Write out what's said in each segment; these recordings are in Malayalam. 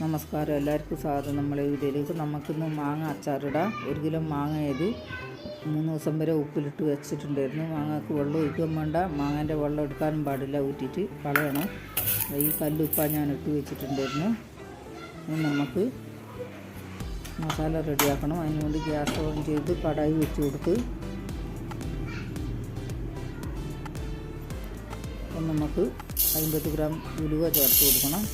നമസ്കാരം. എല്ലാവർക്കും സ്വാഗതം നമ്മളെ വീഡിയോയിലേക്ക് നമുക്കിന്ന് മാങ്ങ അച്ചാറിടാം ഒരു കിലോ മാങ്ങ ഏത്? മൂന്ന് ദിവസം വരെ ഉപ്പിലിട്ട് വെച്ചിട്ടുണ്ടായിരുന്നു. മാങ്ങക്ക് വെള്ളം ഒഴിക്കാൻ വേണ്ട. മാങ്ങേന്റെ വെള്ളം എടുക്കാനും പാടില്ല. ഊറ്റിയിട്ട് കളയണം. ഈ കല്ലുപ്പ ഞാൻ ഇട്ട് വെച്ചിട്ടുണ്ടായിരുന്നു. ഇനി നമുക്ക് മസാല റെഡിയാക്കണം. അതിനുവേണ്ടി ഗ്യാസ് ഓൺ ചെയ്ത് കടായി വെച്ച് കൊടുത്ത് അപ്പം നമുക്ക് അമ്പത് ഗ്രാം ഉലുവ ചേർത്ത് കൊടുക്കണം.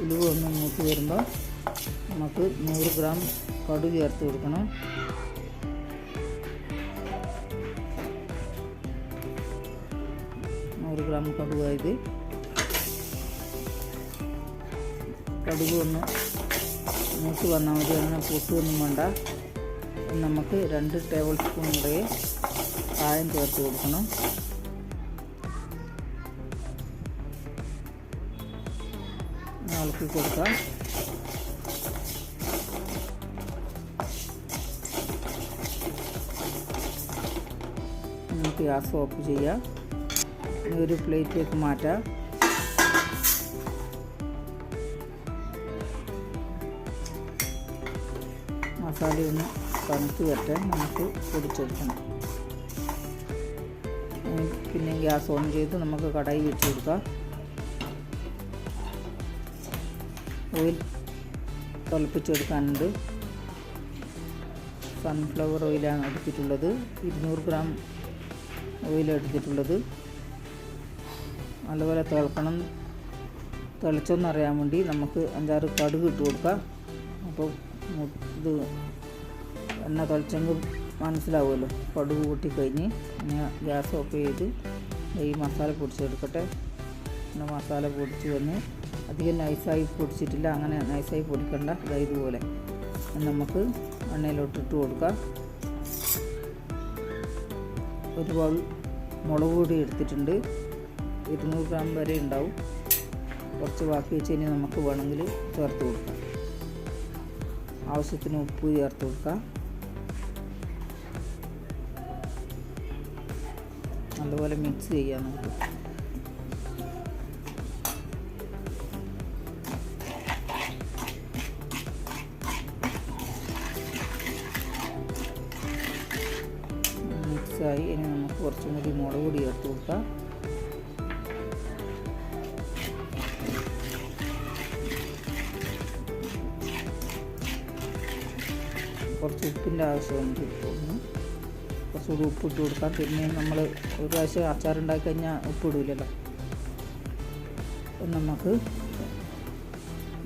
ഉലുവ ഒന്ന് മൂത്ത് വരുമ്പോൾ നമുക്ക് നൂറ് ഗ്രാം കടു ചേർത്ത് കൊടുക്കണം. നൂറ് ഗ്രാം കടുവായത്. കടുക് ഒന്ന് മൂത്ത് വന്നാൽ മതി. അങ്ങനെ പൊട്ടുമൊന്നും വേണ്ട. നമുക്ക് രണ്ട് ടേബിൾ സ്പൂൺ നിറയെ കായം ചേർത്ത് കൊടുക്കണം. ഇളക്കി കൊടുക്കാം. നമുക്ക് ഗ്യാസ് ഓഫ് ചെയ്യാം. ഒരു പ്ലേറ്റിലേക്ക് മാറ്റാം. മസാല ഒന്ന് തണുത്ത് വരട്ടെ. നമുക്ക് പൊടിച്ചെടുക്കണം. പിന്നെ ഗ്യാസ് ഓൺ ചെയ്ത് നമുക്ക് കടായി വെച്ച് കൊടുക്കാം. ഓയിൽ തിളപ്പിച്ചെടുക്കാനുണ്ട് സൺഫ്ലവർ ഓയിലാണ് എടുത്തിട്ടുള്ളത്. ഇരുന്നൂറ് ഗ്രാം ഓയിൽ എടുത്തിട്ടുള്ളത്. നല്ലപോലെ തിളക്കണം. തിളച്ചെന്നറിയാൻ വേണ്ടി നമുക്ക് അഞ്ചാറ് കടുക് ഇട്ട് കൊടുക്കാം. അപ്പോൾ ഇത് എണ്ണ തിളച്ചെങ്കിൽ മനസ്സിലാവുമല്ലോ. കടുക് കൂട്ടിക്കഴിഞ്ഞ് ഞാൻ ഗ്യാസ് ഓഫ് ചെയ്ത് ഈ മസാല പൊടിച്ചെടുക്കട്ടെ. പിന്നെ മസാല പൊടിച്ച് വന്ന് അധികം നൈസായി പൊടിച്ചിട്ടില്ല അങ്ങനെ നൈസായി പൊടിക്കണ്ട. ഇതാ ഇതുപോലെ നമുക്ക് എണ്ണയിലോട്ടിട്ട് കൊടുക്കാം. ഒരു ബൗൾ മുളക് പൊടി എടുത്തിട്ടുണ്ട്. ഇരുന്നൂറ് ഗ്രാം വരെ ഉണ്ടാവും. കുറച്ച് ബാക്കി വെച്ച് കഴിഞ്ഞാൽ നമുക്ക് വേണമെങ്കിൽ ചേർത്ത് കൊടുക്കാം. ആവശ്യത്തിന് ഉപ്പ് ചേർത്ത് കൊടുക്കാം. നല്ലപോലെ മിക്സ് ചെയ്യാം നമുക്ക്. മിക്സായി ഇനി നമുക്ക് കുറച്ചും കൂടി മുളക് പൊടി ചേർത്ത് കൊടുക്കാം. കുറച്ച് ഉപ്പിന്റെ ആവശ്യം ആവശ്യമുണ്ട് തോന്നുന്നു കുറച്ചുകൂടി ഉപ്പ് ഇട്ട് കൊടുക്കാം. പിന്നെ നമ്മൾ ഒരു പ്രാവശ്യം അച്ചാറുണ്ടാക്കി കഴിഞ്ഞാൽ ഉപ്പ് ഇടില്ലല്ലോ അപ്പം നമുക്ക്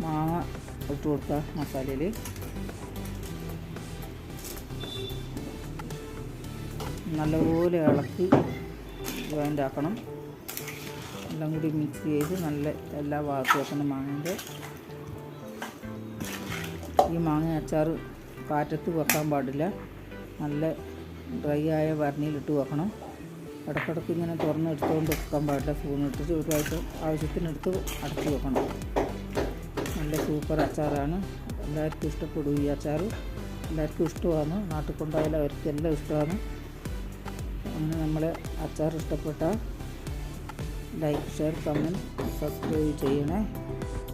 മാങ്ങ ഇട്ട് കൊടുക്കാം മസാലയിൽ. നല്ലപോലെ ഇളക്കി ജോയിന്റ് ആക്കണം. എല്ലാം കൂടി മിക്സ് ചെയ്ത് നല്ല എല്ലാ ഭാഗത്തും വെക്കണം മാങ്ങേന്റെ. ഈ മാങ്ങ അച്ചാർ കാറ്റത്ത് വെക്കാൻ പാടില്ല. നല്ല ഡ്രൈ ആയ വരണിയിലിട്ട് വെക്കണം. ഇടക്കിടക്ക് ഇങ്ങനെ തുറന്ന് എടുത്തുകൊണ്ട് വെക്കാൻ പാടില്ല. സ്പൂൺ ഇട്ടിട്ട് ഒരു പ്രാവശ്യം ആവശ്യത്തിനെടുത്ത് അടച്ചു വെക്കണം. നല്ല സൂപ്പർ അച്ചാറാണ്. എല്ലാവർക്കും ഇഷ്ടപ്പെടും ഈ അച്ചാർ എല്ലാവർക്കും ഇഷ്ടമാണ്. നാട്ടിൽ കൊണ്ടുപോയാലും അവർക്ക് എല്ലാം ഇഷ്ടമാണ്. അങ്ങനെ നമ്മൾ അച്ചാർ ഇഷ്ടപ്പെട്ട ലൈക്ക് ഷെയർ കമന്റ് സബ്സ്ക്രൈബ് ചെയ്യണേ.